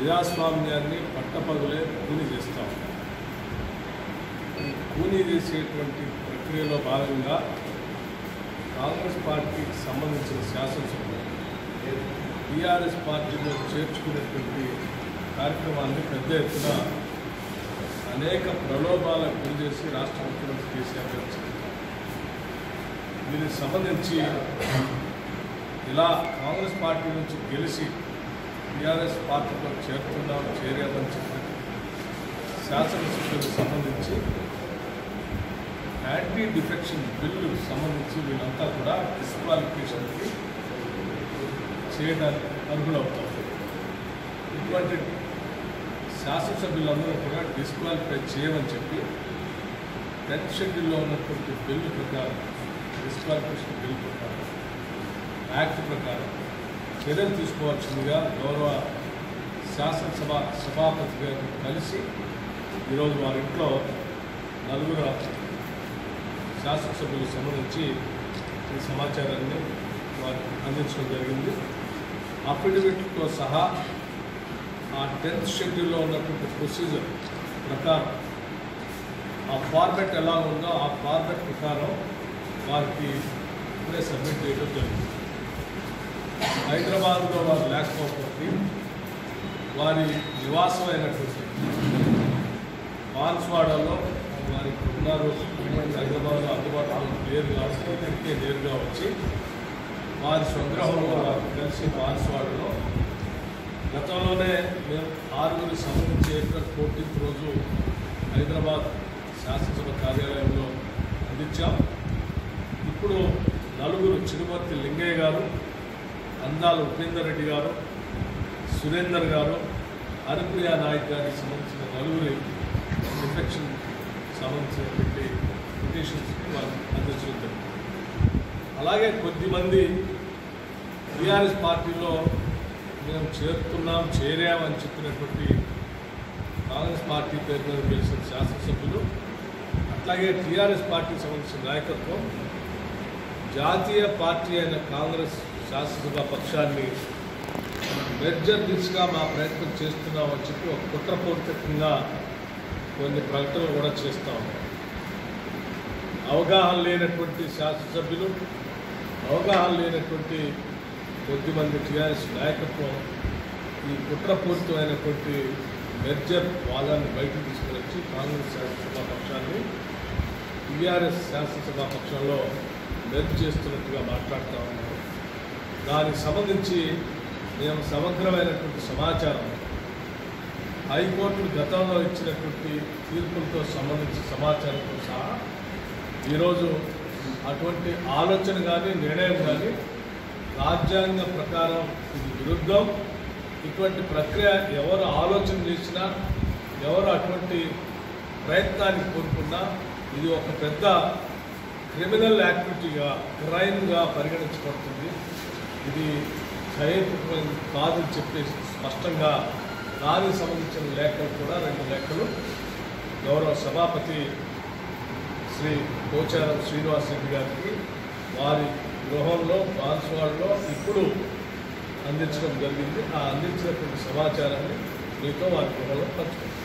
ప్రజాస్వామ్యాన్ని పట్టపగులే కూని చేస్తాం. ఈ కూనీ చేసేటువంటి ప్రక్రియలో భాగంగా కాంగ్రెస్ పార్టీకి సంబంధించిన శాసనసభ్యులు టీఆర్ఎస్ పార్టీలో చేర్చుకునేటువంటి కార్యక్రమాన్ని పెద్ద ఎత్తున అనేక ప్రలోభాలకు గురి చేసి రాష్ట్ర ముఖ్యమంత్రి కేసీఆర్ గారు దీనికి సంబంధించి ఇలా కాంగ్రెస్ పార్టీ నుంచి గెలిచి టీఆర్ఎస్ పార్టీలో చేరుతున్నాం చేరేదని చెప్పి శాసనసభ్యులకు సంబంధించి యాంటీ డిఫెక్షన్ బిల్లు సంబంధించి వీళ్ళంతా కూడా డిస్క్వాలిఫికేషన్కి చేయడానికి అర్హులవుతారు ఇటువంటి శాసనసభ్యులందరూ కూడా డిస్క్వాలిఫై చేయమని చెప్పి టెన్త్ షెడ్యూల్లో ఉన్నటువంటి బిల్లు ప్రకారం డిస్క్వాలిఫికేషన్ బిల్ ప్రకారం యాక్ట్ ప్రకారం చర్యలు తీసుకోవాల్సిందిగా గౌరవ శాసనసభ సభాపతి గారిని కలిసి ఈరోజు వారి ఇంట్లో నలుగురు శాసనసభ్యులకు సంబంధించి ఈ సమాచారాన్ని వారికి అందించడం జరిగింది. అఫిడవిట్తో సహా ఆ టెన్త్ షెడ్యూల్లో ఉన్నటువంటి ప్రొసీజర్ ప్రకారం ఆ ఫార్మెట్ ఎలా ఉందో ఆ ఫార్మెట్ ప్రకారం వారికి ఇప్పుడే సబ్మిట్ చేయడం జరిగింది. హైదరాబాద్లో వారు లేకపోతే వారి నివాసమైనటువంటి బాన్స్వాడలో వారి ఉన్నారు హైదరాబాద్లో అందుబాటులో లేరు కాబట్టి ఇక్కడికే నేరుగా వచ్చి వారి స్వగ్రహంలో వారు కలిసి బాన్స్వాడలో గతంలోనే మేము ఆరుగురి సంబంధించి ఏప్రిల్ ఫోర్టీన్త్ రోజు హైదరాబాద్ శాసనసభ కార్యాలయంలో అందించాం. ఇప్పుడు నలుగురు చిరుమర్తి లింగయ్య గారు అందాల ఉపేందర్ రెడ్డి గారు సురేందర్ గారు అనుప్రియ నాయక్ గారికి సంబంధించిన నలుగురి ఇన్ఫెక్షన్ సంబంధించినటువంటి పిటిషన్స్కి వాళ్ళు అందించడం అలాగే కొద్దిమంది టీఆర్ఎస్ పార్టీలో మేము చేరుతున్నాం చేరామని చెప్పినటువంటి కాంగ్రెస్ పార్టీ పేరు మీద గెలిచిన శాసనసభ్యులు అట్లాగే టీఆర్ఎస్ పార్టీకి సంబంధించిన నాయకత్వం జాతీయ పార్టీ అయిన కాంగ్రెస్ శాసనసభ పక్షాన్ని మెర్జర్ దిశగా మా ప్రయత్నం చేస్తున్నామని చెప్పి ఒక కుట్రపూరితంగా కొన్ని ప్రకటనలు కూడా చేస్తాం అవగాహన లేనటువంటి శాసనసభ్యులు అవగాహన లేనటువంటి కొద్దిమంది టీఆర్ఎస్ నాయకత్వం ఈ కుట్రపూరితమైనటువంటి మెర్జర్ వాదాన్ని బయటకు తీసుకుని వచ్చి కాంగ్రెస్ శాసనసభ పక్షాన్ని టీఆర్ఎస్ శాసనసభ పక్షంలో మెర్జ్ చేస్తున్నట్టుగా మాట్లాడుతూ ఉన్నారు దానికి సంబంధించి మేము సమగ్రమైనటువంటి సమాచారం హైకోర్టు గతంలో ఇచ్చినటువంటి తీర్పులతో సంబంధించిన సమాచారంతో సహా ఈరోజు అటువంటి ఆలోచన కానీ నిర్ణయం కానీ రాజ్యాంగ ప్రకారం ఇది విరుద్ధం. ఇటువంటి ప్రక్రియ ఎవరు ఆలోచన చేసినా ఎవరు అటువంటి ప్రయత్నానికి కోరుకున్నా ఇది ఒక పెద్ద క్రిమినల్ యాక్టివిటీగా క్రైమ్గా పరిగణించబడుతుంది. ఇది సహేతుకమైనది కాదని చెప్పేసి స్పష్టంగా దానికి సంబంధించిన లేఖలు కూడా రెండు లేఖలు. గౌరవ సభాపతి శ్రీ పోచారం శ్రీనివాస్ రెడ్డి గారికి వారి గృహంలో బాన్స్వాడ్లో ఇప్పుడు అందించడం జరిగింది. ఆ అందించినటువంటి సమాచారాన్ని మీతో వారి గృహంలో పంచుకుంటాం